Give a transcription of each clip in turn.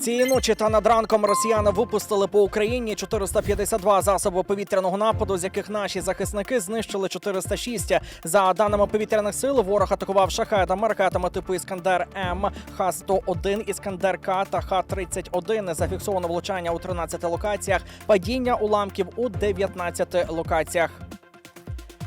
Цієї ночі та над ранком росіяни випустили по Україні 452 засоби повітряного нападу, з яких наші захисники знищили 406. За даними повітряних сил, ворог атакував шахедами, ракетами типу Іскандер М, Х-101, Іскандер К та Х-31. Зафіксовано влучання у 13 локаціях, падіння уламків у 19 локаціях.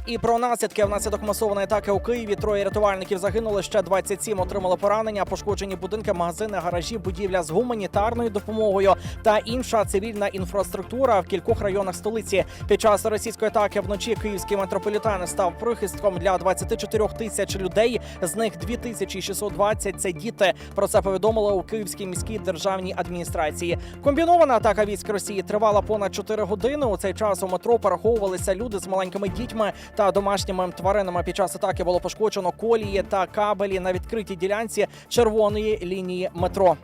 І про наслідки внаслідок масованої атаки у Києві троє рятувальників загинули. Ще 27 отримали поранення. Пошкоджені будинки, магазини, гаражі, будівля з гуманітарною допомогою та інша цивільна інфраструктура в кількох районах столиці. Під час російської атаки вночі київський метрополітен став прихистком для 24 тисяч людей. З них 2620 – це діти. Про це повідомили у Київській міській державній адміністрації. Комбінована атака військ Росії тривала понад 4 години. У цей час у метро переховувалися люди з маленькими дітьми та домашніми тваринами. Під час атаки було пошкоджено колії та кабелі на відкритій ділянці червоної лінії метро.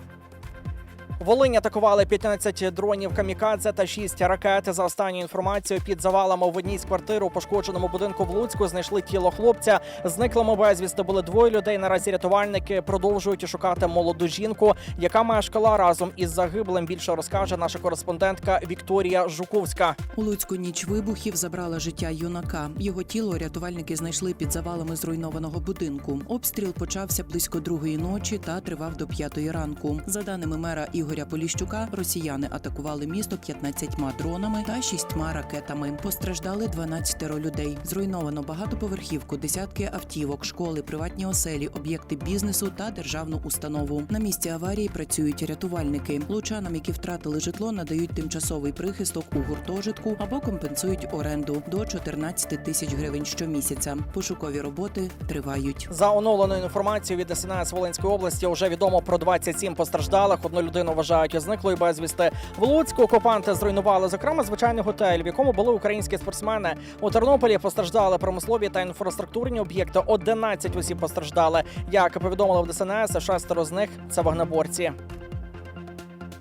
Волинь атакували 15 дронів камікадзе та 6 ракет. За останньою інформацією, під завалами в одній з квартир у пошкодженому будинку в Луцьку знайшли тіло хлопця. Зниклими безвісти були двоє людей. Наразі рятувальники продовжують шукати молоду жінку, яка мешкала разом із загиблим. Більше розкаже наша кореспондентка Вікторія Жуковська. У Луцьку ніч вибухів забрала життя юнака. Його тіло рятувальники знайшли під завалами зруйнованого будинку. Обстріл почався близько другої ночі та тривав до п'ятої ранку. За даними мера Ігоря Поліщука, росіяни атакували місто 15 дронами та 6 ракетами. Постраждали 12 людей. Зруйновано багатоповерхівку, десятки автівок, школи, приватні оселі, об'єкти бізнесу та державну установу. На місці аварії працюють рятувальники. Лучанам, які втратили житло, надають тимчасовий прихисток у гуртожитку або компенсують оренду до 14 тисяч гривень щомісяця. Пошукові роботи тривають. За оновленою інформацією від СНС Волинської області вже відомо про 27 постраждалих. Одну людину вважають зниклою безвісти. В Луцьку окупанти зруйнували зокрема звичайний готель, в якому були українські спортсмени. У Тернополі постраждали промислові та інфраструктурні об'єкти. 11 осіб постраждали. Як повідомили в ДСНС, шестеро з них це вогнеборці.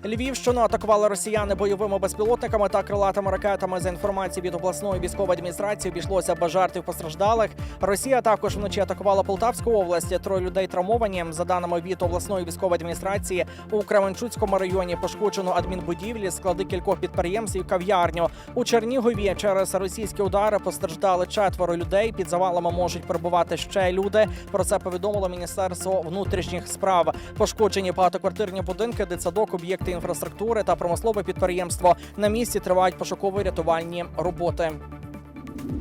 Львівщину атакували росіяни бойовими безпілотниками та крилатими ракетами. За інформацією від обласної військової адміністрації обійшлося без жертв постраждалих. Росія також вночі атакувала Полтавську область. Троє людей травмовані. За даними від обласної військової адміністрації, у Кременчуцькому районі пошкоджено адмінбудівлі, склади кількох підприємств і кав'ярню. У Чернігові через російські удари постраждали четверо людей. Під завалами можуть перебувати ще люди. Про це повідомило Міністерство внутрішніх справ. Пошкоджені багатоквартирні будинки, дитсадок, об'єкти інфраструктури та промислове підприємство. На місці тривають пошуково-рятувальні роботи.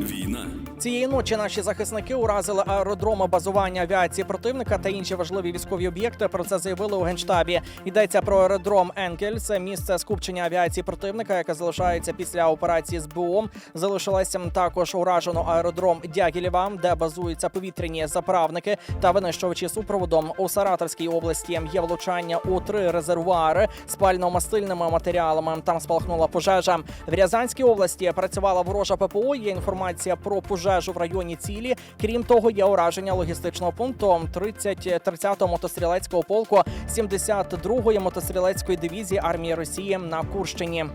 Війна. Цієї ночі наші захисники уразили аеродроми базування авіації противника та інші важливі військові об'єкти. Про це заявили у генштабі. Йдеться про аеродром Енкель. Це місце скупчення авіації противника, яке залишається після операції СБУ. Залишилася також уражено аеродром Дягілєва, де базуються повітряні заправники та винищувачі супроводом. У Саратовській області є влучання у три резервуари з пально-мастильними матеріалами. Там спалахнула пожежа. В Рязанській області працювала ворожа ППО. Є інформація про пожежу в районі цілі. Крім того, є ураження логістичного пункту 30 30-го мотострілецького полку 72-ї мотострілецької дивізії армії Росії на Курщині.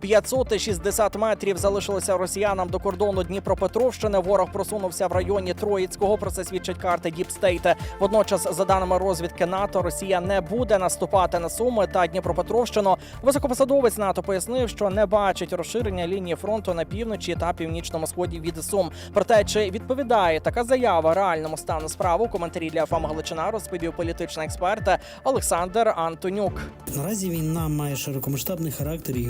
560 метрів залишилося росіянам до кордону Дніпропетровщини. Ворог просунувся в районі Троїцького. Про це свідчать карти Діпстейт. Водночас, за даними розвідки НАТО, Росія не буде наступати на Суми та Дніпропетровщину. Високопосадовець НАТО пояснив, що не бачить розширення лінії фронту на півночі та північному сході від Сум. Проте чи відповідає така заява реальному стану справ? У коментарі для ФАМ Галичина розповів політичний експерт Олександр Антонюк. Наразі війна має широкомасштабний характер і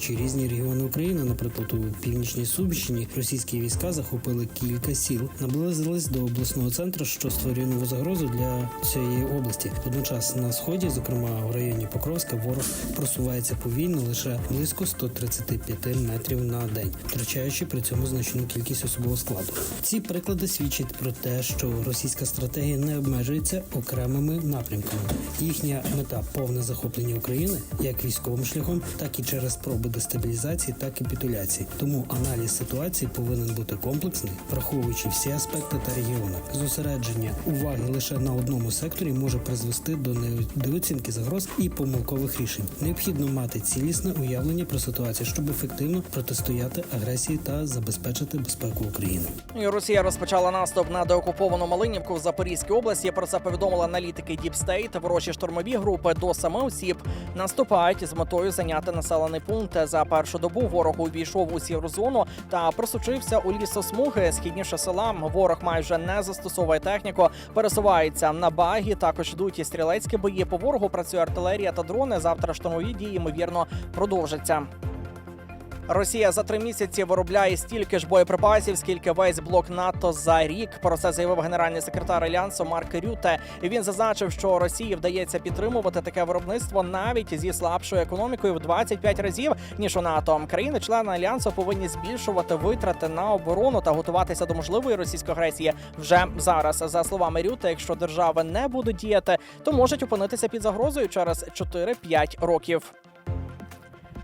охоплюючи різні регіони України. Наприклад, у північній Сумщині російські війська захопили кілька сіл, наблизились до обласного центру, що створює нову загрозу для цієї області. Водночас на сході, зокрема в районі Покровська, ворог просувається повільно лише близько 135 метрів на день, втрачаючи при цьому значну кількість особового складу. Ці приклади свідчать про те, що російська стратегія не обмежується окремими напрямками. Їхня мета повне захоплення України як військовим шляхом, так і через спроби дестабілізації та капітуляції. Тому аналіз ситуації повинен бути комплексний, враховуючи всі аспекти та регіони. Зосередження уваги лише на одному секторі може призвести до недооцінки загроз і помилкових рішень. Необхідно мати цілісне уявлення про ситуацію, щоб ефективно протистояти агресії та забезпечити безпеку України. Росія розпочала наступ на деокуповану Малинівку в Запорізькій області. Про це повідомили аналітики State. Ворожі штурмові групи до семи осіб наступають з метою зайняти населений пункт. За першу добу ворог увійшов у сіру зону та просучився у лісосмуги. Східніше села ворог майже не застосовує техніку, пересувається на багі. Також йдуть і стрілецькі бої. По ворогу працює артилерія та дрони. Завтра штурмові дії ймовірно продовжаться. Росія за три місяці виробляє стільки ж боєприпасів, скільки весь блок НАТО за рік. Про це заявив генеральний секретар альянсу Марк Рюте. І він зазначив, що Росії вдається підтримувати таке виробництво навіть зі слабшою економікою в 25 разів ніж у НАТО. Країни-члени альянсу повинні збільшувати витрати на оборону та готуватися до можливої російської агресії вже зараз. За словами Рюте, якщо держави не будуть діяти, то можуть опинитися під загрозою через 4-5 років.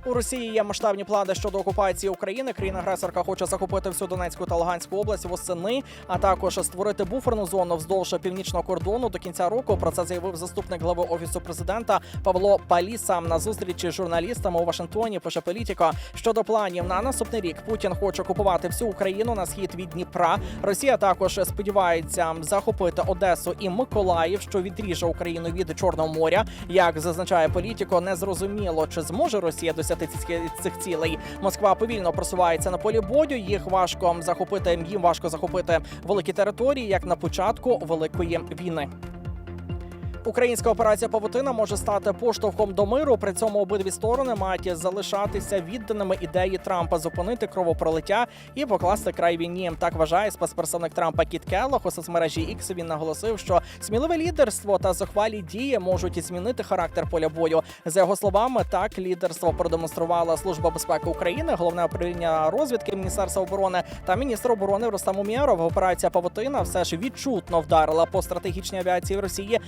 У Росії є масштабні плани щодо окупації України. Країна-агресорка хоче захопити всю Донецьку та Луганську область восени, а також створити буферну зону вздовж північного кордону до кінця року. Про це заявив заступник глави офісу президента Павло Паліса на зустрічі з журналістами у Вашингтоні. Пише політика щодо планів на наступний рік. Путін хоче окупувати всю Україну на схід від Дніпра. Росія також сподівається захопити Одесу і Миколаїв, що відріже Україну від Чорного моря. Як зазначає політико, не зрозуміло, чи зможе Росія досягти ці- цих цілей. Москва повільно просувається на полі бою. Їх важко захопити. Їм важко захопити великі території, як на початку великої війни. Українська операція Павутина може стати поштовхом до миру. При цьому обидві сторони мають залишатися відданими ідеї Трампа зупинити кровопролиття і покласти край війні. Так вважає спецпредставник Трампа Кіт Келлох. У соцмережі X він наголосив, що сміливе лідерство та зухвалі дії можуть змінити характер поля бою. За його словами, так лідерство продемонструвала служба безпеки України, головне управління розвідки Міністерства оборони та міністр оборони Рустам Умєров. Операція Павутина все ж відчутно вдарила по стратегічній авіації Росії.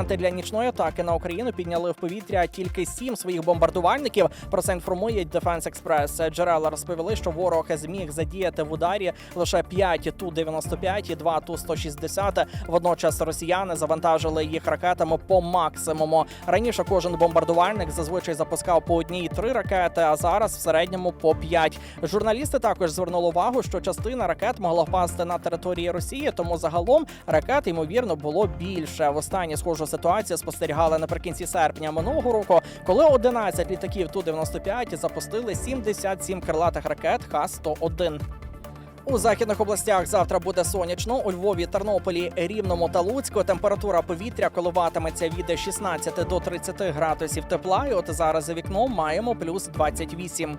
Окупанти для нічної атаки на Україну підняли в повітря тільки сім своїх бомбардувальників. Про це інформує Defense Express. Джерела розповіли, що ворог зміг задіяти в ударі лише 5 ту 95 і 2 ту 160 Водночас росіяни завантажили їх ракетами по максимуму. Раніше кожен бомбардувальник зазвичай запускав по одній три ракети, а зараз в середньому по п'ять. Журналісти також звернули увагу, що частина ракет могла впасти на території Росії, тому загалом ракет ймовірно було більше. В останній схожу ситуацію спостерігали наприкінці серпня минулого року, коли 11 літаків ту 95 запустили 77 крилатих ракет Х-101. У західних областях завтра буде сонячно. У Львові, Тернополі, Рівному та Луцьку температура повітря коливатиметься від 16 до 30 градусів тепла. І от зараз за вікном маємо плюс 28.